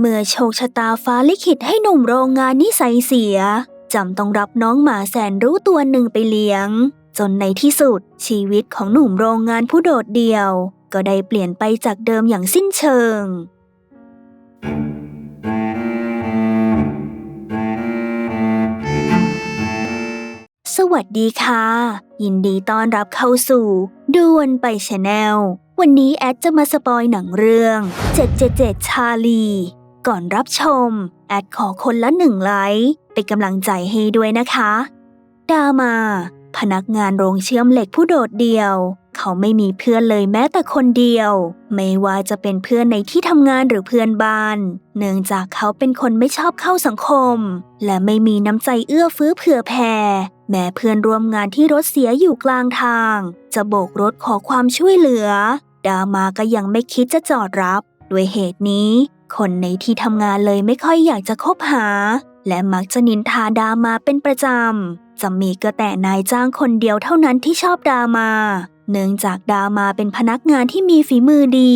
เมื่อโชคชะตาฟ้าลิขิตให้หนุ่มโรงงานนิสัยเสียจำต้องรับน้องหมาแสนรู้ตัวหนึ่งไปเลี้ยง จนในที่สุดชีวิตของหนุ่มโรงงานผู้โดดเดี่ยว ก็ได้เปลี่ยนไปจากเดิมอย่างสิ้นเชิง สวัสดีค่ะ ยินดีต้อนรับเข้าสู่ดวนไปชาแนลวันนี้แอดจะมาสปอยหนังเรื่อง 777 ชาลี ก่อนรับชม แอดขอคนละหนึ่งไลค์เป็นกำลังใจให้ด้วยนะคะ ดามา พนักงานโรงเชื่อมเหล็กผู้โดดเดี่ยว เขาไม่มีเพื่อนเลยแม้แต่คนเดียว ไม่ว่าจะเป็นเพื่อนในที่ทำงานหรือเพื่อนบ้าน เนื่องจากเขาเป็นคนไม่ชอบเข้าสังคม และไม่มีน้ำใจเอื้อเฟื้อเผื่อแผ่แม้เพื่อนร่วมงานที่รถเสียอยู่กลางทาง จะโบกรถขอความช่วยเหลือ ดามาก็ยังไม่คิดจะจอดรับ ด้วยเหตุนี้ คนในที่ทำงานเลยไม่ค่อยอยากจะคบหา และมักจะนินทาดามาเป็นประจำ จะมีก็แต่นายจ้างคนเดียวเท่านั้นที่ชอบดามา เนื่องจากดามาเป็นพนักงานที่มีฝีมือดี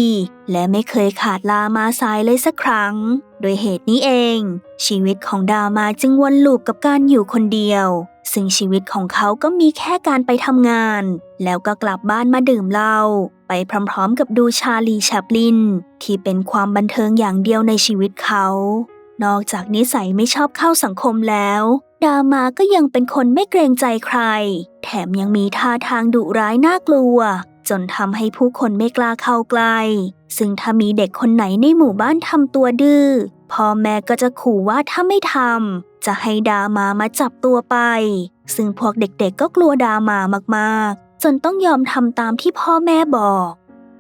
และไม่เคยขาดลามาสายเลยสักครั้ง โดยเหตุนี้เอง ชีวิตของดามาจึงวนลูปกับการอยู่คนเดียว ซึ่งชีวิตของเขาก็มีแค่การไปทำงาน แล้วก็กลับบ้านมาดื่มเหล้า ไปพร้อมๆ กับดูชาลีแชปลิน ที่เป็นความบันเทิงอย่างเดียวในชีวิตเขา นอกจากนิสัยไม่ชอบเข้าสังคมแล้ว ดามาก็ยังเป็นคนไม่เกรงใจใคร แถมยังมีท่าทางดุร้ายน่ากลัว จนทำให้ผู้คนไม่กล้าเข้าใกล้ ซึ่งถ้ามีเด็กคนไหนในหมู่บ้านทำตัวดื้อพ่อแม่ก็จะขู่ว่าถ้าไม่ทำจะให้ดามามาจับตัวไป ซึ่งพวกเด็กๆก็กลัวดามามากๆ จนต้องยอมทำตามที่พ่อแม่บอก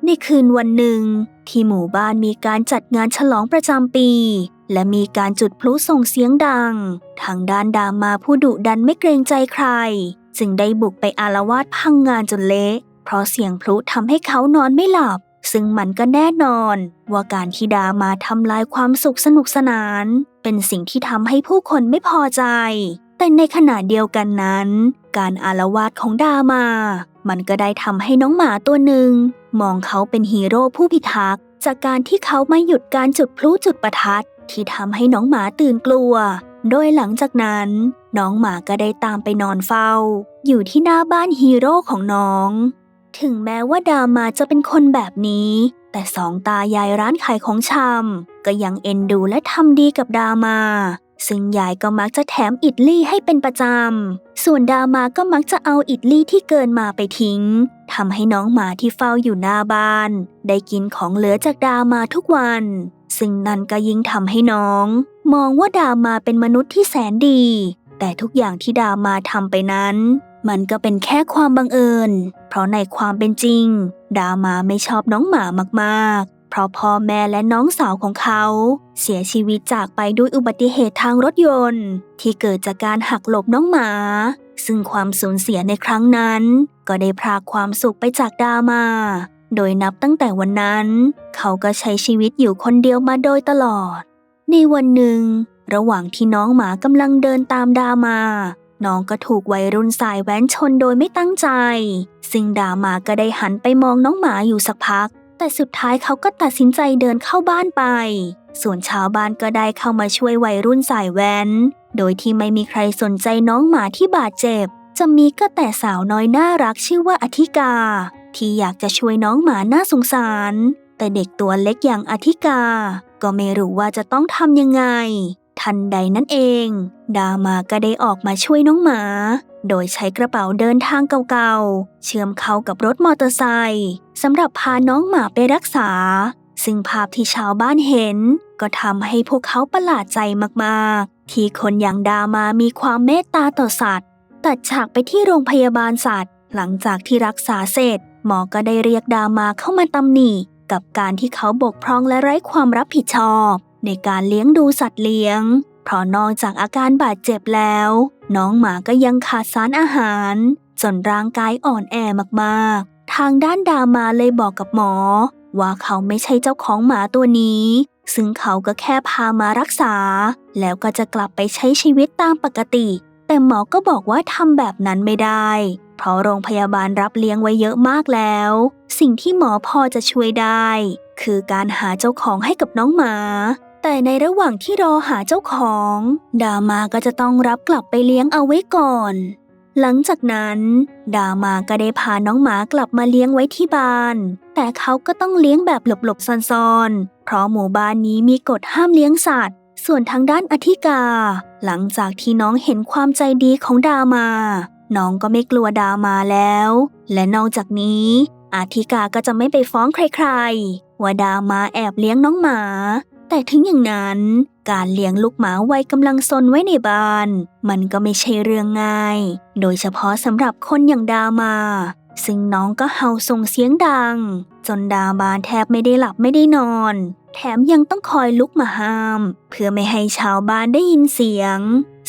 ในคืนวันหนึ่ง ที่หมู่บ้านมีการจัดงานฉลองประจำปี และมีการจุดพลุส่งเสียงดัง ทางด้านดามาผู้ดุดันไม่เกรงใจใคร จึงได้บุกไปอารวาสพังงานจนเละเพราะเสียงพลุทำให้เขานอนไม่หลับ ซึ่งมันก็แน่นอน ว่าการที่ดามาทำลายความสุขสนุกสนาน เป็นสิ่งที่ทำให้ผู้คนไม่พอใจ แต่ในขณะเดียวกันนั้น การอารวาสของดามา มันก็ได้ทำให้น้องหมาตัวหนึ่ง มองเขาเป็นฮีโร่ผู้พิทักษ์จากการที่เขาไม่หยุดการจุดพลุจุดประทัดที่ทำให้น้องหมาตื่นกลัว โดยหลังจากนั้น น้องหมาก็ได้ตามไปนอนเฝ้า อยู่ที่หน้าบ้านฮีโร่ของน้อง ถึงแม้ว่าดามาจะเป็นคนแบบนี้ แต่สองตายายร้านขายของชำก็ยังเอ็นดูและทำดีกับดามา ซึ่งยายก็มักจะแถมอิดลี่ให้เป็นประจำ ส่วนดามาก็มักจะเอาอิดลี่ที่เกินมาไปทิ้งทำให้น้องหมาที่เฝ้าอยู่หน้าบ้าน ได้กินของเหลือจากดามาทุกวัน ซึ่งนั่นก็ยิ่งทำให้น้อง มองว่าดามาเป็นมนุษย์ที่แสนดี แต่ทุกอย่างที่ดามาทำไปนั้น มันก็เป็นแค่ความบังเอิญ เพราะในความเป็นจริง ดามาไม่ชอบน้องหมามากๆ เพราะพ่อแม่และน้องสาวของเขา เสียชีวิตจากไปด้วยอุบัติเหตุทางรถยนต์ ที่เกิดจากการหักหลบน้องหมา ซึ่งความสูญเสียในครั้งนั้น ก็ได้พรากความสุขไปจากดามา โดยนับตั้งแต่วันนั้น เขาก็ใช้ชีวิตอยู่คนเดียวมาโดยตลอด ในวันหนึ่ง ระหว่างที่น้องหมากำลังเดินตามดามาน้องก็ถูกวัยรุ่นสายแว้นชนโดยไม่ตั้งใจ ซึ่งดามาก็ได้หันไปมองน้องหมาอยู่สักพัก แต่สุดท้ายเขาก็ตัดสินใจเดินเข้าบ้านไป ส่วนชาวบ้านก็ได้เข้ามาช่วยวัยรุ่นสายแว้น โดยที่ไม่มีใครสนใจน้องหมาที่บาดเจ็บ จะมีก็แต่สาวน้อยน่ารักชื่อว่าอธิกา ที่อยากจะช่วยน้องหมาน่าสงสาร แต่เด็กตัวเล็กอย่างอธิกา ก็ไม่รู้ว่าจะต้องทำยังไง ทันใดนั่นเอง ดามาก็ได้ออกมาช่วยน้องหมา โดยใช้กระเป๋าเดินทางเก่าๆ เชื่อมเข้ากับรถมอเตอร์ไซค์ สำหรับพาน้องหมาไปรักษา ซึ่งภาพที่ชาวบ้านเห็น ก็ทำให้พวกเขาประหลาดใจมากๆ ที่คนอย่างดามามีความเมตตาต่อสัตว์ ตัดฉากไปที่โรงพยาบาลสัตว์ หลังจากที่รักษาเสร็จ หมอก็ได้เรียกดามาเข้ามาตำหนิกับการที่เขาบกพร่องและไร้ความรับผิดชอบ ในการเลี้ยงดูสัตว์เลี้ยง เพราะนอกจากอาการบาดเจ็บแล้ว น้องหมาก็ยังขาดสารอาหาร จนร่างกายอ่อนแอมากๆ ทางด้านดามาเลยบอกกับหมอ ว่าเขาไม่ใช่เจ้าของหมาตัวนี้ ซึ่งเขาก็แค่พามารักษา แล้วก็จะกลับไปใช้ชีวิตตามปกติ แต่หมอก็บอกว่าทำแบบนั้นไม่ได้ เพราะโรงพยาบาลรับเลี้ยงไว้เยอะมากแล้ว สิ่งที่หมอพอจะช่วยได้ คือการหาเจ้าของให้กับน้องหมาแต่ในระหว่างที่รอหาเจ้าของ ดามาก็จะต้องรับกลับไปเลี้ยงเอาไว้ก่อน หลังจากนั้น ดามาก็ได้พาน้องหมากลับมาเลี้ยงไว้ที่บ้าน แต่เขาก็ต้องเลี้ยงแบบหลบๆซ่อนๆ เพราะหมู่บ้านนี้มีกฎห้ามเลี้ยงสัตว์ ส่วนทางด้านอธิกา หลังจากที่น้องเห็นความใจดีของดามา น้องก็ไม่กลัวดามาแล้ว และนอกจากนี้ อาธิกาก็จะไม่ไปฟ้องใครๆ ว่าดามาแอบเลี้ยงน้องหมา แต่ถึงอย่างนั้นการเลี้ยงลูกหมาวัยกำลังซนไว้ในบ้าน มันก็ไม่ใช่เรื่องง่าย โดยเฉพาะสำหรับคนอย่างดามา ซึ่งน้องก็เห่าส่งเสียงดัง จนดามาแทบไม่ได้หลับไม่ได้นอน แถมยังต้องคอยลุกมาห้าม เพื่อไม่ให้ชาวบ้านได้ยินเสียง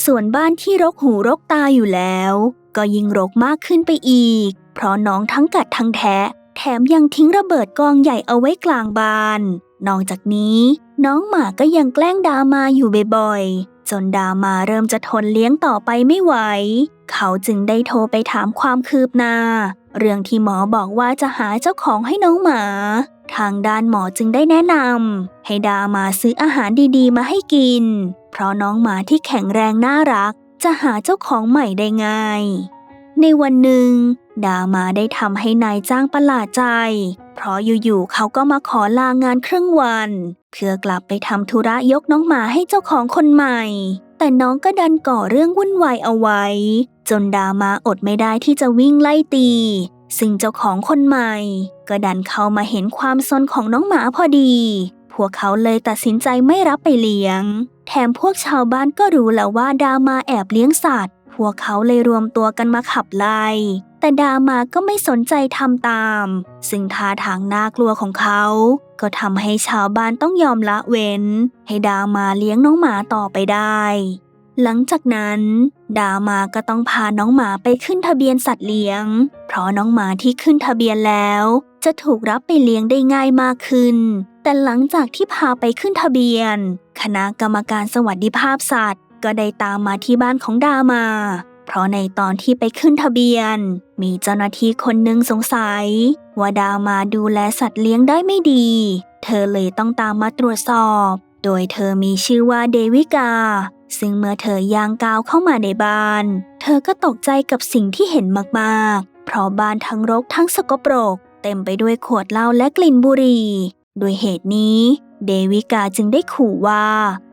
ส่วนบ้านที่รกหูรกตาอยู่แล้ว ก็ยิ่งรกมากขึ้นไปอีก เพราะน้องทั้งกัดทั้งแทะ แถมยังทิ้งระเบิดกองใหญ่เอาไว้กลางบ้าน นอกจากนี้ น้องหมาก็ยังแกล้งดามาอยู่บ่อยๆ จนดามาเริ่มจะทนเลี้ยงต่อไปไม่ไหว เขาจึงได้โทรไปถามความคืบหน้า เรื่องที่หมอบอกว่าจะหาเจ้าของให้น้องหมา ทางด้านหมอจึงได้แนะนำให้ดามาซื้ออาหารดีๆ มาให้กิน เพราะน้องหมาที่แข็งแรงน่ารัก จะหาเจ้าของใหม่ได้ง่าย ในวันหนึ่ง ดามาได้ทำให้นายจ้างประหลาดใจ เพราะอยู่ๆเขาก็มาขอลางานครึ่งวัน เพื่อกลับไปทำธุระยกน้องหมาให้เจ้าของคนใหม่ แต่น้องก็ดันก่อเรื่องวุ่นวายเอาไว้ จนดามาอดไม่ได้ที่จะวิ่งไล่ตี ซึ่งเจ้าของคนใหม่ ก็ดันเข้ามาเห็นความซนของน้องหมาพอดี พวกเขาเลยตัดสินใจไม่รับไปเลี้ยง แถมพวกชาวบ้านก็รู้แล้วว่าดามาแอบเลี้ยงสัตว์ พวกเขาเลยรวมตัวกันมาขับไล่ แต่ดามาก็ไม่สนใจทำตาม ซึ่งท่าทางน่ากลัวของเขา ก็ทำให้ชาวบ้านต้องยอมละเว้น ให้ดามาเลี้ยงน้องหมาต่อไปได้ หลังจากนั้น ดามาก็ต้องพาน้องหมาไปขึ้นทะเบียนสัตว์เลี้ยง เพราะน้องหมาที่ขึ้นทะเบียนแล้ว จะถูกรับไปเลี้ยงได้ง่ายมากขึ้น แต่หลังจากที่พาไปขึ้นทะเบียน คณะกรรมการสวัสดิภาพสัตว์ ก็ได้ตามมาที่บ้านของดามา เพราะในตอนที่ไปขึ้นทะเบียน มีเจ้าหน้าที่คนหนึ่งสงสัย ว่าดาวมาดูแลสัตว์เลี้ยงได้ไม่ดี เธอเลยต้องตามมาตรวจสอบ โดยเธอมีชื่อว่าเดวิกา ซึ่งเมื่อเธอย่างก้าวเข้ามาในบ้าน เธอก็ตกใจกับสิ่งที่เห็นมากๆ เพราะบ้านทั้งรกทั้งสกปรก เต็มไปด้วยขวดเหล้าและกลิ่นบุหรี่ด้วยเหตุนี้ เดวิกาจึงได้ขู่ว่า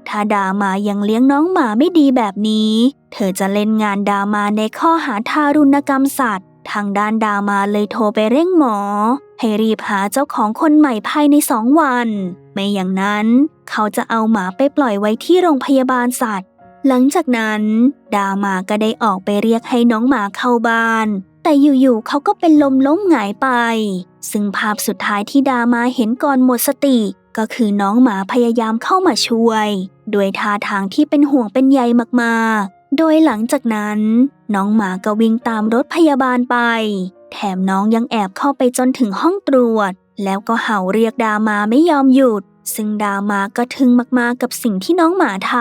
ถ้าดามายังเลี้ยงน้องหมาไม่ดีแบบนี้ เธอจะเล่นงานดามาในข้อหาทารุณกรรมสัตว์ ทางด้านดามาเลยโทรไปเร่งหมอ ให้รีบหาเจ้าของคนใหม่ภายในสองวัน ไม่อย่างนั้น เขาจะเอาหมาไปปล่อยไว้ที่โรงพยาบาลสัตว์ หลังจากนั้น ดามาก็ได้ออกไปเรียกให้น้องหมาเข้าบ้านแต่อยู่ๆเขาก็เป็นลมล้มหงายไป ซึ่งภาพสุดท้ายที่ดามาเห็นก่อนหมดสติ ก็คือน้องหมาพยายามเข้ามาช่วยด้วยท่าทางที่เป็นห่วงเป็นใยมากๆ โดยหลังจากนั้น น้องหมาก็วิ่งตามรถพยาบาลไป แถมน้องยังแอบเข้าไปจนถึงห้องตรวจ แล้วก็เห่าเรียกดามาไม่ยอมหยุด ซึ่งดามาก็ทึ่งมากๆกับสิ่งที่น้องหมาท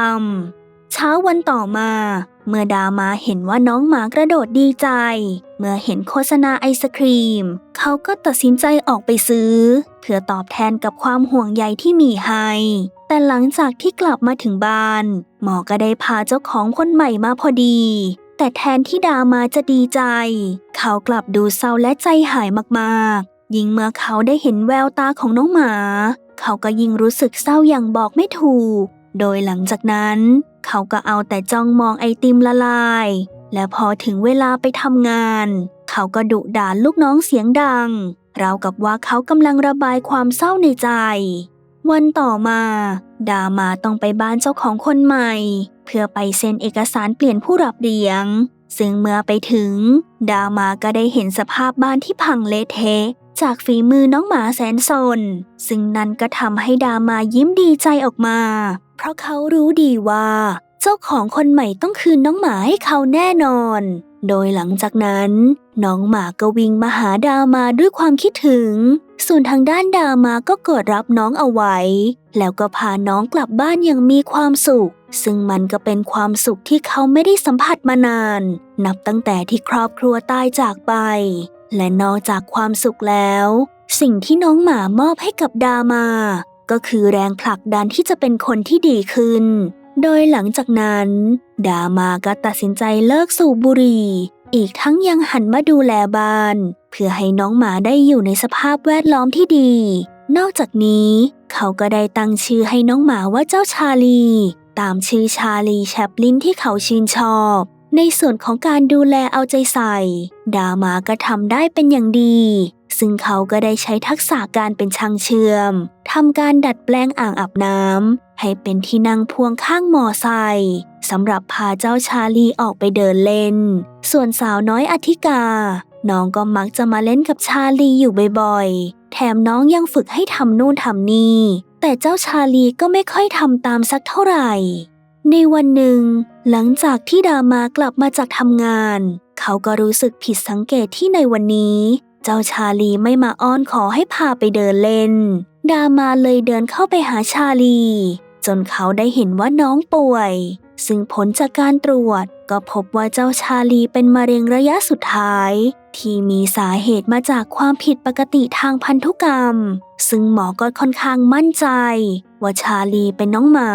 ำเช้าวันต่อมา เมื่อดามาเห็นว่าน้องหมากระโดดดีใจ เมื่อเห็นโฆษณาไอศครีม เขาก็ตัดสินใจออกไปซื้อ เพื่อตอบแทนกับความห่วงใยที่มีให้ แต่หลังจากที่กลับมาถึงบ้าน หมอก็ได้พาเจ้าของคนใหม่มาพอดี แต่แทนที่ดามาจะดีใจ เขากลับดูเศร้าและใจหายมากๆ ยิ่งเมื่อเขาได้เห็นแววตาของน้องหมา เขาก็ยิ่งรู้สึกเศร้าอย่างบอกไม่ถูก โดยหลังจากนั้น เขาก็เอาแต่จ้องมองไอติมละลาย และพอถึงเวลาไปทำงาน เขาก็ดุด่าลูกน้องเสียงดัง ราวกับว่าเขากำลังระบายความเศร้าในใจ วันต่อมาดามาต้องไปบ้านเจ้าของคนใหม่ เพื่อไปเซ็นเอกสารเปลี่ยนผู้รับเลี้ยง ซึ่งเมื่อไปถึง ดามาก็ได้เห็นสภาพบ้านที่พังเละเทะ จากฝีมือน้องหมาแสนสน ซึ่งนั่นก็ทำให้ดามายิ้มดีใจออกมา เพราะเขารู้ดีว่า เจ้าของคนใหม่ต้องคืนน้องหมาให้เขาแน่นอน โดยหลังจากนั้น น้องหมาก็วิ่งมาหาดามาด้วยความคิดถึง ส่วนทางด้านดามาก็กดรับน้องเอาไว้ แล้วก็พาน้องกลับบ้านอย่างมีความสุขซึ่งมันก็เป็นความสุขที่เขาไม่ได้สัมผัสมานาน นับตั้งแต่ที่ครอบครัวตายจากไป และนอกจากความสุขแล้ว สิ่งที่น้องหมามอบให้กับดามา ก็คือแรงผลักดันที่จะเป็นคนที่ดีขึ้น โดยหลังจากนั้น ดามาก็ตัดสินใจเลิกสูบบุหรี่ อีกทั้งยังหันมาดูแลบ้าน เพื่อให้น้องหมาได้อยู่ในสภาพแวดล้อมที่ดี นอกจากนี้ เขาก็ได้ตั้งชื่อให้น้องหมาว่าเจ้าชาลี ตามชื่อชาลีแชปลินที่เขาชื่นชอบ ในส่วนของการดูแลเอาใจใส่ ดามาก็ทำได้เป็นอย่างดี ซึ่งเขาก็ได้ใช้ทักษะการเป็นช่างเชื่อมทำการดัดแปลงอ่างอาบน้ำให้เป็นที่นั่งพ่วงข้างมอไซค์สำหรับพาเจ้าชาลีออกไปเดินเล่น ส่วนสาวน้อยอธิกา น้องก็มักจะมาเล่นกับชาลีอยู่บ่อยๆ แถมน้องยังฝึกให้ทำนู่นทำนี่ แต่เจ้าชาลีก็ไม่ค่อยทำตามสักเท่าไหร่ ในวันหนึ่ง หลังจากที่ดามากลับมาจากทำงาน เขาก็รู้สึกผิดสังเกตที่ในวันนี้ เจ้าชาลีไม่มาอ้อนขอให้พาไปเดินเล่น ดามาเลยเดินเข้าไปหาชาลี จนเขาได้เห็นว่าน้องป่วย ซึ่งผลจากการตรวจก็พบว่าเจ้าชาลีเป็นมะเร็งระยะสุดท้าย ที่มีสาเหตุมาจากความผิดปกติทางพันธุกรรม ซึ่งหมอก็ค่อนข้างมั่นใจ ว่าชาลีเป็นน้องหมา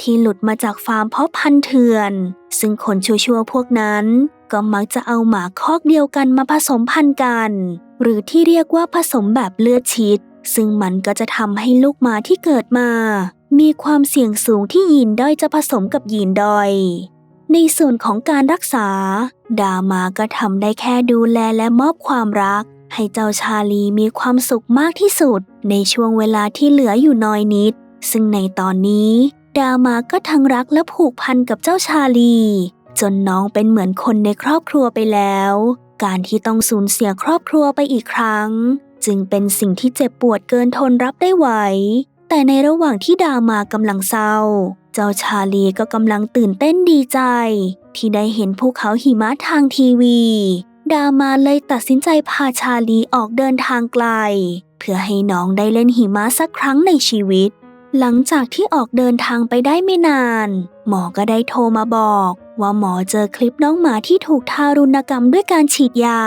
ที่หลุดมาจากฟาร์มเพาะพันธุ์เถื่อน ซึ่งคนชั่วๆพวกนั้น ก็มักจะเอาหมาคอกเดียวกันมาผสมพันธุ์กัน หรือที่เรียกว่าผสมแบบเลือดชิด ซึ่งมันก็จะทำให้ลูกหมาที่เกิดมา มีความเสี่ยงสูงที่ยีนด้อยจะผสมกับยีนด้อย ในส่วนของการรักษา ดามาก็ทำได้แค่ดูแลและมอบความรัก ให้เจ้าชาลีมีความสุขมากที่สุด ในช่วงเวลาที่เหลืออยู่น้อยนิด ซึ่งในตอนนี้ ดามาก็ทั้งรักและผูกพันกับเจ้าชาลี จนน้องเป็นเหมือนคนในครอบครัวไปแล้ว การที่ต้องสูญเสียครอบครัวไปอีกครั้ง จึงเป็นสิ่งที่เจ็บปวดเกินทนรับได้ไหวแต่ในระหว่างที่ดามากำลังเศร้า เจ้าชาลีก็กำลังตื่นเต้นดีใจ ที่ได้เห็นภูเขาหิมะทางทีวี ดามาเลยตัดสินใจพาชาลีออกเดินทางไกล เพื่อให้น้องได้เล่นหิมะสักครั้งในชีวิต หลังจากที่ออกเดินทางไปได้ไม่นาน หมอก็ได้โทรมาบอกว่าหมอเจอคลิปน้องหมาที่ถูกทารุณกรรมด้วยการฉีดยา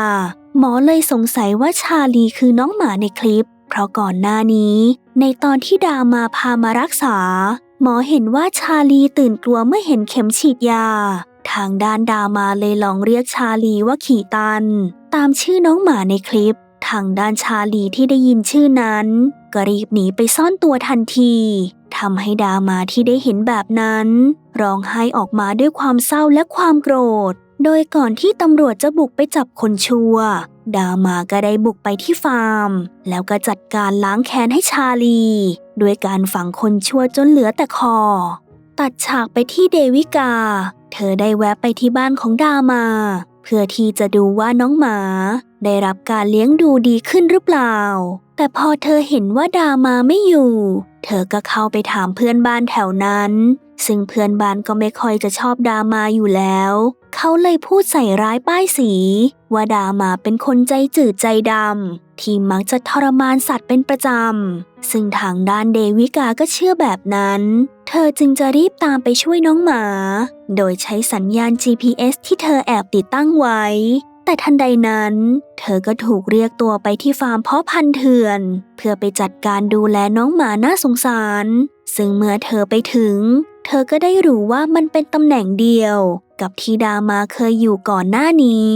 หมอเลยสงสัยว่าชาลีคือน้องหมาในคลิป เพราะก่อนหน้านี้ ในตอนที่ดามาพามารักษา หมอเห็นว่าชาลีตื่นกลัวเมื่อเห็นเข็มฉีดยา ทางด้านดามาเลยลองเรียกชาลีว่าขี่ตัน ตามชื่อน้องหมาในคลิป ทางด้านชาลีที่ได้ยินชื่อนั้น ก็รีบหนีไปซ่อนตัวทันที ทำให้ดามาที่ได้เห็นแบบนั้นร้องไห้ออกมาด้วยความเศร้าและความโกรธ โดยก่อนที่ตำรวจจะบุกไปจับคนชั่ว ดามาก็ได้บุกไปที่ฟาร์ม แล้วก็จัดการล้างแค้นให้ชาลีด้วยการฝังคนชั่วจนเหลือแต่คอ ตัดฉากไปที่เดวิกา เธอได้แวะไปที่บ้านของดามา เพื่อที่จะดูว่าน้องหมา ได้รับการเลี้ยงดูดีขึ้นหรือเปล่า แต่พอเธอเห็นว่าดามาไม่อยู่ เธอก็เข้าไปถามเพื่อนบ้านแถวนั้น ซึ่งเพื่อนบ้านก็ไม่ค่อยจะชอบดามาอยู่แล้ว เขาเลยพูดใส่ร้ายป้ายสี ว่าดามาเป็นคนใจจืดใจดำที่มักจะทรมานสัตว์เป็นประจำ ซึ่งทางด้านเดวิกาก็เชื่อแบบนั้น เธอจึงจะรีบตามไปช่วยน้องหมา โดยใช้สัญญาณ GPS ที่เธอแอบติดตั้งไว้ แต่ทันใดนั้น เธอก็ถูกเรียกตัวไปที่ฟาร์มเพาะพันธุ์เถื่อน เพื่อไปจัดการดูแลน้องหมาน่าสงสาร ซึ่งเมื่อเธอไปถึง เธอก็ได้รู้ว่ามันเป็นตำแหน่งเดียว กับที่ดามาเคยอยู่ก่อนหน้านี้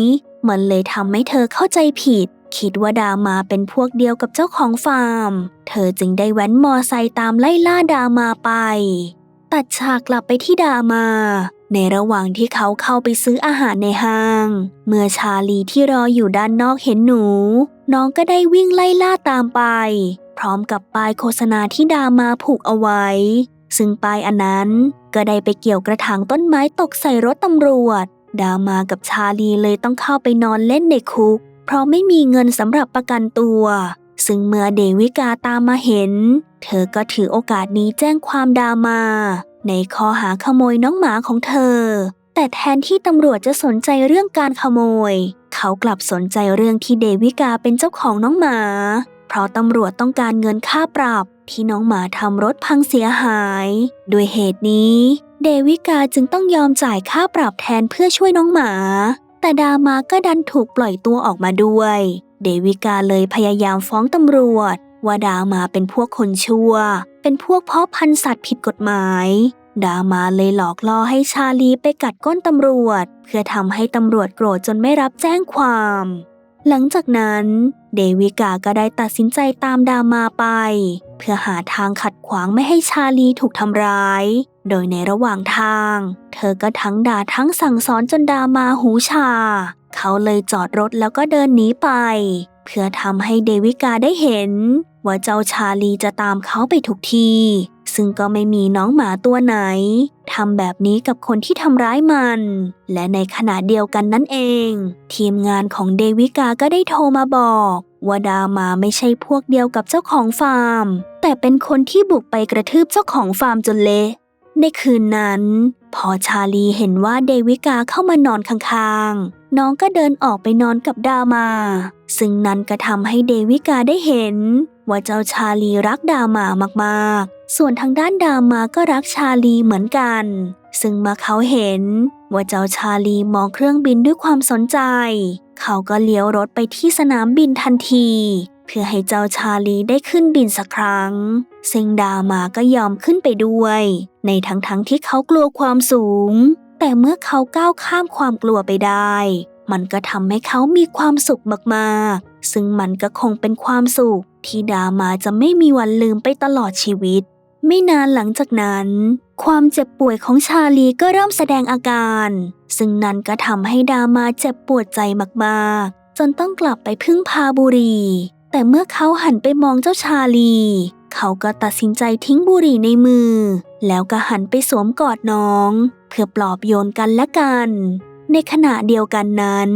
มันเลยทำให้เธอเข้าใจผิด คิดว่าดามาเป็นพวกเดียวกับเจ้าของฟาร์ม เธอจึงได้แว้นมอไซค์ตามไล่ล่าดามาไป ตัดฉากกลับไปที่ดามา ในระหว่างที่เขาเข้าไปซื้ออาหารในห้าง เมื่อชาลีที่รออยู่ด้านนอกเห็นหนู น้องก็ได้วิ่งไล่ล่าตามไป พร้อมกับป้ายโฆษณาที่ดามาผูกเอาไว้ ซึ่งป้ายอันนั้นก็ได้ไปเกี่ยวกระถางต้นไม้ตกใส่รถตำรวจ ดามากับชาลีเลยต้องเข้าไปนอนเล่นในคุก เพราะไม่มีเงินสำหรับประกันตัว ซึ่งเมื่อเดวิกาตามมาเห็น เธอก็ถือโอกาสนี้แจ้งความดามา ในข้อหาขโมยน้องหมาของเธอ แต่แทนที่ตำรวจจะสนใจเรื่องการขโมย เขากลับสนใจเรื่องที่เดวิกาเป็นเจ้าของน้องหมา เพราะตำรวจต้องการเงินค่าปรับที่น้องหมาทำรถพังเสียหาย ด้วยเหตุนี้ เดวิกาจึงต้องยอมจ่ายค่าปรับแทนเพื่อช่วยน้องหมา แต่ดามาก็ดันถูกปล่อยตัวออกมาด้วย เดวิกาเลยพยายามฟ้องตำรวจ ว่าดามาเป็นพวกคนชั่ว เป็นพวกเพาะพันธุ์สัตว์ผิดกฎหมาย ดามาเลยหลอกล่อให้ชาลีไปกัดก้นตำรวจ เพื่อทำให้ตำรวจโกรธจนไม่รับแจ้งความ หลังจากนั้น เดวิกาก็ได้ตัดสินใจตามดามาไป เพื่อหาทางขัดขวางไม่ให้ชาลีถูกทำร้าย โดยในระหว่างทาง เธอก็ทั้งด่าทั้งสั่งสอนจนดามาหูชา เขาเลยจอดรถแล้วก็เดินหนีไป เพื่อทำให้เดวิกาได้เห็น ว่าเจ้าชาลีจะตามเขาไปทุกที่ซึ่งก็ไม่มีน้องหมาตัวไหนทำแบบนี้กับคนที่ทำร้ายมัน และในขณะเดียวกันนั่นเอง ทีมงานของเดวิกาก็ได้โทรมาบอกว่าดามาไม่ใช่พวกเดียวกับเจ้าของฟาร์ม แต่เป็นคนที่บุกไปกระทืบเจ้าของฟาร์มจนเละในคืนนั้น พอชาลีเห็นว่าเดวิกาเข้ามานอนข้างๆ น้องก็เดินออกไปนอนกับดามา ซึ่งนั้นก็ทำให้เดวิกาได้เห็น ว่าเจ้าชาลีรักดามามากๆ ส่วนทางด้านดามาก็รักชาลีเหมือนกัน ซึ่งเมื่อเขาเห็น ว่าเจ้าชาลีมองเครื่องบินด้วยความสนใจ เขาก็เลี้ยวรถไปที่สนามบินทันที เพื่อให้เจ้าชาลีได้ขึ้นบินสักครั้ง ซึ่งดามาก็ยอมขึ้นไปด้วย ในทั้งทั้งที่เขากลัวความสูง แต่เมื่อเขาก้าวข้ามความกลัวไปได้ มันก็ทำให้เขามีความสุขมากๆ ซึ่งมันก็คงเป็นความสุขที่ดามาจะไม่มีวันลืมไปตลอดชีวิต ไม่นานหลังจากนั้น ความเจ็บป่วยของชาลีก็เริ่มแสดงอาการ ซึ่งนั่นก็ทำให้ดามาเจ็บปวดใจมากๆ จนต้องกลับไปพึ่งพาบุรี แต่เมื่อเขาหันไปมองเจ้าชาลี เขาก็ตัดสินใจทิ้งบุหรี่ในมือ แล้วก็หันไปสวมกอดน้อง เพื่อปลอบโยนกันและกัน ในขณะเดียวกันนั้น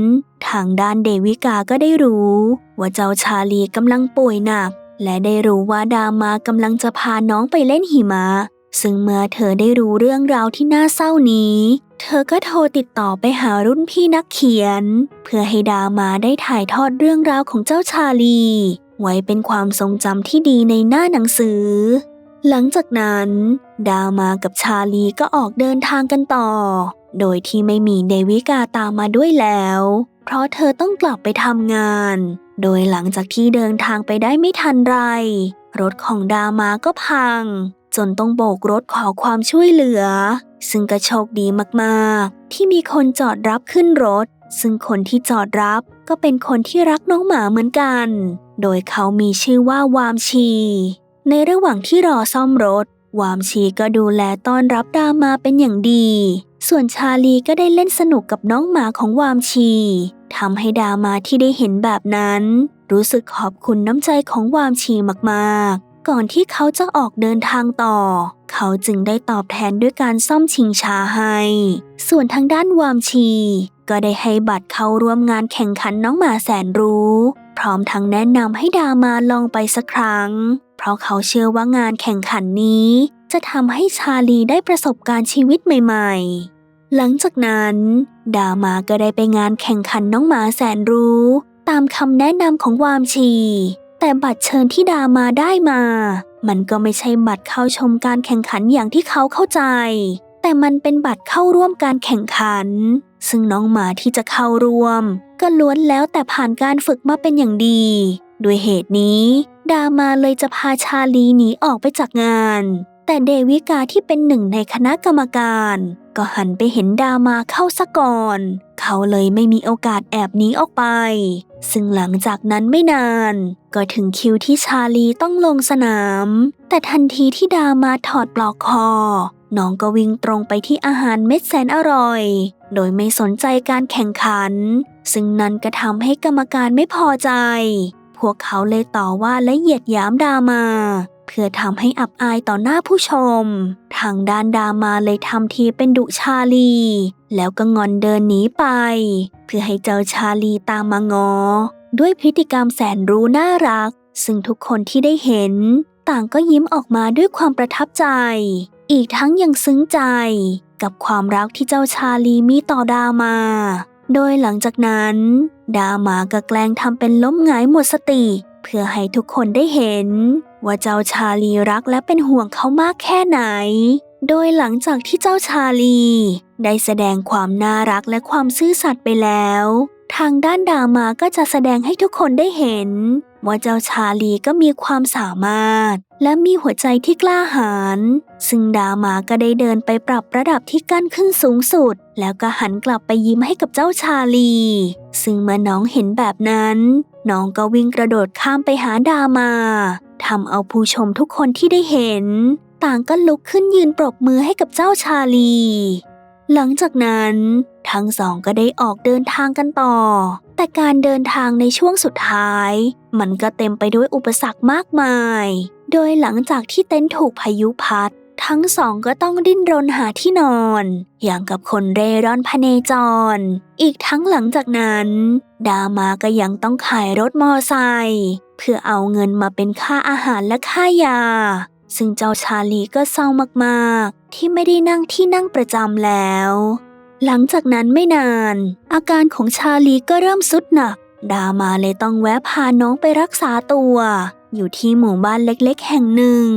ทางด้านเดวิกาก็ได้รู้ ว่าเจ้าชาลีกำลังป่วยหนัก และได้รู้ว่าดามากำลังจะพาน้องไปเล่นหิมะ ซึ่งเมื่อเธอได้รู้เรื่องราวที่น่าเศร้านี้ เธอก็โทรติดต่อไปหารุ่นพี่นักเขียน เพื่อให้ดามาได้ถ่ายทอดเรื่องราวของเจ้าชาลี ไว้เป็นความทรงจำที่ดีในหน้าหนังสือ หลังจากนั้น ดามากับชาลีก็ออกเดินทางกันต่อ โดยที่ไม่มีเดวิกาตามมาด้วยแล้ว เพราะเธอต้องกลับไปทำงาน โดยหลังจากที่เดินทางไปได้ไม่ทันไร รถของดามาก็พัง จนต้องโบกรถขอความช่วยเหลือ ซึ่งก็โชคดีมากๆ ที่มีคนจอดรับขึ้นรถ ซึ่งคนที่จอดรับก็เป็นคนที่รักน้องหมาเหมือนกัน โดยเขามีชื่อว่าวามชี ในระหว่างที่รอซ่อมรถ วามชีก็ดูแลต้อนรับดามาเป็นอย่างดี ส่วนชาลีก็ได้เล่นสนุกกับน้องหมาของวามชีทำให้ดามาที่ได้เห็นแบบนั้น รู้สึกขอบคุณน้ำใจของวามชีมากๆ ก่อนที่เขาจะออกเดินทางต่อ เขาจึงได้ตอบแทนด้วยการซ่อมชิงช้าให้ ส่วนทางด้านวามชี ก็ได้ให้บัตรเข้าร่วมงานแข่งขันน้องหมาแสนรู้ พร้อมทั้งแนะนำให้ดามาลองไปสักครั้ง เพราะเขาเชื่อว่างานแข่งขันนี้ จะทำให้ชาลีได้ประสบการณ์ชีวิตใหม่ ๆ หลังจากนั้น ดามาก็ได้ไปงานแข่งขันน้องหมาแสนรู้ ตามคำแนะนำของวามชี แต่บัตรเชิญที่ดามาได้มา มันก็ไม่ใช่บัตรเข้าชมการแข่งขันอย่างที่เขาเข้าใจ แต่มันเป็นบัตรเข้าร่วมการแข่งขัน ซึ่งน้องหมาที่จะเข้าร่วม ก็ล้วนแล้วแต่ผ่านการฝึกมาเป็นอย่างดี ด้วยเหตุนี้ ดามาเลยจะพาชาลีหนีออกไปจากงาน แต่เดวิกาที่เป็นหนึ่งในคณะกรรมการ ก็หันไปเห็นดามาเข้าซะก่อน เขาเลยไม่มีโอกาสแอบหนีออกไป ซึ่งหลังจากนั้นไม่นาน ก็ถึงคิวที่ชาลีต้องลงสนาม แต่ทันทีที่ดามาถอดปลอกคอ น้องก็วิ่งตรงไปที่อาหารเม็ดแสนอร่อย โดยไม่สนใจการแข่งขัน ซึ่งนั่นก็ทำให้กรรมการไม่พอใจ พวกเขาเลยต่อว่าและเหยียดหยามดามา เพื่อทำให้อับอายต่อหน้าผู้ชม ทางด้านดามาเลยทำทีเป็นดุชาลี แล้วก็งอนเดินหนีไป เพื่อให้เจ้าชาลีตามมางอ ด้วยพฤติกรรมแสนรู้น่ารัก ซึ่งทุกคนที่ได้เห็น ต่างก็ยิ้มออกมาด้วยความประทับใจ อีกทั้งยังซึ้งใจกับความรักที่เจ้าชาลีมีต่อดามา โดยหลังจากนั้น ดามาก็แกล้งทำเป็นล้มหงายหมดสติ เพื่อให้ทุกคนได้เห็น ว่าเจ้าชาลีรักและเป็นห่วงเขามากแค่ไหน โดยหลังจากที่เจ้าชาลี ได้แสดงความน่ารักและความซื่อสัตย์ไปแล้ว ทางด้านดามาก็จะแสดงให้ทุกคนได้เห็น ว่าเจ้าชาลีก็มีความสามารถ และมีหัวใจที่กล้าหาญ ซึ่งดามาก็ได้เดินไปปรับระดับที่กั้นขึ้นสูงสุด แล้วก็หันกลับไปยิ้มให้กับเจ้าชาลี ซึ่งเมื่อน้องเห็นแบบนั้น น้องก็วิ่งกระโดดข้ามไปหาดามาทำเอาผู้ชมทุกคนที่ได้เห็น ต่างก็ลุกขึ้นยืนปรบมือให้กับเจ้าชาลี หลังจากนั้น ทั้งสองก็ได้ออกเดินทางกันต่อ แต่การเดินทางในช่วงสุดท้าย มันก็เต็มไปด้วยอุปสรรคมากมาย โดยหลังจากที่เต็นท์ถูกพายุพัด ทั้งสองก็ต้องดิ้นรนหาที่นอน อย่างกับคนเร่ร่อนพเนจร อีกทั้งหลังจากนั้น ดามาก็ยังต้องขายรถมอไซค์เพื่อเอาเงินมาเป็นค่าอาหารและค่ายา ซึ่งเจ้าชาลีก็เศร้ามากๆ ที่ไม่ได้นั่งที่นั่งประจำแล้ว หลังจากนั้นไม่นาน อาการของชาลีก็เริ่มสุดหนัก ดามาเลยต้องแวะพาน้องไปรักษาตัว อยู่ที่หมู่บ้านเล็กๆ แห่งหนึ่ง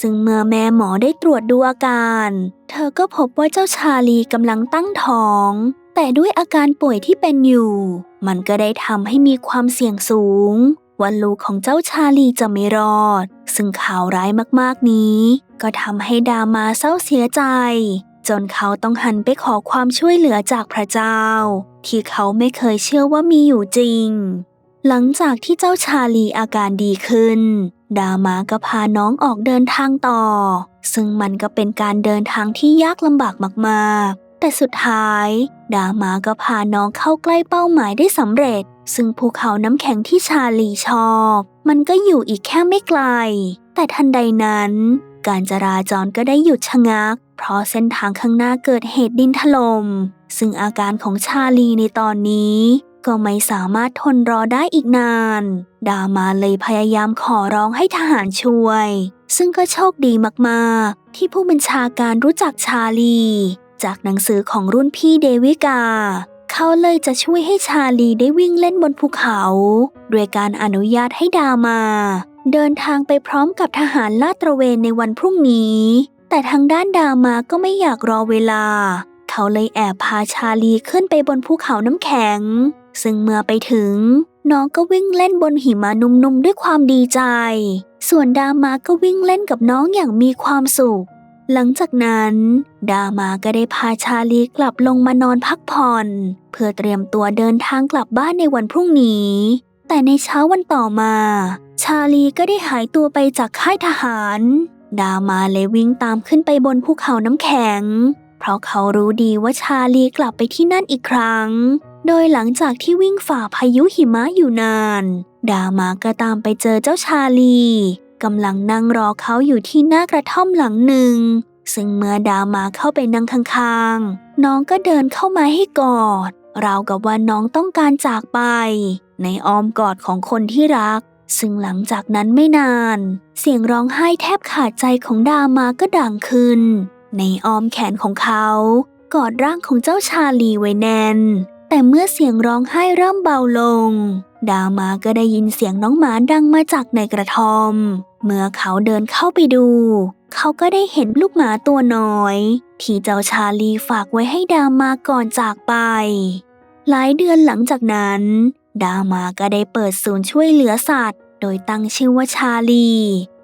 ซึ่งเมื่อแม่หมอได้ตรวจดูอาการ เธอก็พบว่าเจ้าชาลีกำลังตั้งท้อง แต่ด้วยอาการป่วยที่เป็นอยู่ มันก็ได้ทำให้มีความเสี่ยงสูง ว่าลูกของเจ้าชาลีจะไม่รอด ซึ่งข่าวร้ายมากๆนี้ ก็ทำให้ดามาเศร้าเสียใจ จนเขาต้องหันไปขอความช่วยเหลือจากพระเจ้า ที่เขาไม่เคยเชื่อว่ามีอยู่จริง หลังจากที่เจ้าชาลีอาการดีขึ้น ดามาก็พาน้องออกเดินทางต่อ ซึ่งมันก็เป็นการเดินทางที่ยากลำบากมากๆ แต่สุดท้าย ดามาก็พาน้องเข้าใกล้เป้าหมายได้สำเร็จ ซึ่งภูเขาน้ำแข็งที่ชาลีชอบ มันก็อยู่อีกแค่ไม่ไกล แต่ทันใดนั้น การจราจรก็ได้หยุดชะงัก เพราะเส้นทางข้างหน้าเกิดเหตุดินถลม่มซึ่งอาการของชาลีในตอนนี้ ก็ไม่สามารถทนรอได้อีกนาน ดามาเลยพยายามขอร้องให้ทหารช่วย ซึ่งก็โชคดีมากๆ ที่ผู้บัญชาการรู้จักชาลี จากหนังสือของรุ่นพี่เดวิกา เขาเลยจะช่วยให้ชาลีได้วิ่งเล่นบนภูเขาด้วยการอนุญาตให้ดามา เดินทางไปพร้อมกับทหารลาดตระเวนในวันพรุ่งนี้ แต่ทางด้านดามาก็ไม่อยากรอเวลา เขาเลยแอบพาชาลีขึ้นไปบนภูเขาน้ำแข็ง ซึ่งเมื่อไปถึง น้องก็วิ่งเล่นบนหิมะนุ่มๆด้วยความดีใจ ส่วนดามาก็วิ่งเล่นกับน้องอย่างมีความสุข หลังจากนั้น ดามาก็ได้พาชาลีกลับลงมานอนพักผ่อน เพื่อเตรียมตัวเดินทางกลับบ้านในวันพรุ่งนี้ แต่ในเช้าวันต่อมา ชาลีก็ได้หายตัวไปจากค่ายทหาร ดามาเลยวิ่งตามขึ้นไปบนภูเขาน้ำแข็ง เพราะเขารู้ดีว่าชาลีกลับไปที่นั่นอีกครั้ง โดยหลังจากที่วิ่งฝ่าพายุหิมะอยู่นาน ดามาก็ตามไปเจอเจ้าชาลี กำลังนั่งรอเขาอยู่ที่หน้ากระท่อมหลังหนึ่ง ซึ่งเมื่อดามาเข้าไปนั่งข้างๆ น้องก็เดินเข้ามาให้กอด ราวกับว่าน้องต้องการจากไป ในอ้อมกอดของคนที่รัก ซึ่งหลังจากนั้นไม่นาน เสียงร้องไห้แทบขาดใจของดามาก็ดังขึ้น ในอ้อมแขนของเขา กอดร่างของเจ้าชาลีไว้แน่นแต่เมื่อเสียงร้องไห้เริ่มเบาลง ดามาก็ได้ยินเสียงน้องหมาดังมาจากในกระท่อม เมื่อเขาเดินเข้าไปดู เขาก็ได้เห็นลูกหมาตัวน้อย ที่เจ้าชาลีฝากไว้ให้ดามาก่อนจากไป หลายเดือนหลังจากนั้น ดามาก็ได้เปิดศูนย์ช่วยเหลือสัตว์ โดยตั้งชื่อว่าชาลี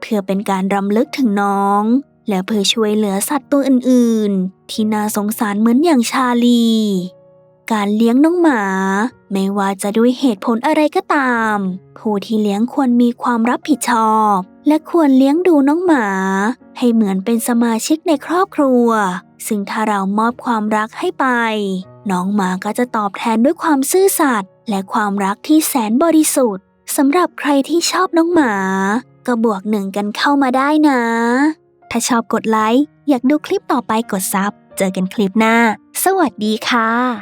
เพื่อเป็นการรำลึกถึงน้อง และเพื่อช่วยเหลือสัตว์ตัวอื่น ๆ ที่น่าสงสารเหมือนอย่างชาลี การเลี้ยงน้องหมา ไม่ว่าจะด้วยเหตุผลอะไรก็ตาม ผู้ที่เลี้ยงควรมีความรับผิดชอบ และควรเลี้ยงดูน้องหมา ให้เหมือนเป็นสมาชิกในครอบครัว ซึ่งถ้าเรามอบความรักให้ไป น้องหมาก็จะตอบแทนด้วยความซื่อสัตย์และความรักที่แสนบริสุทธิ์สำหรับใครที่ชอบน้องหมา ก็บวกหนึ่งกันเข้ามาได้นะ ถ้าชอบกดไลค์อยากดูคลิปต่อไปกดซับเจอกันคลิปหน้า สวัสดีค่ะ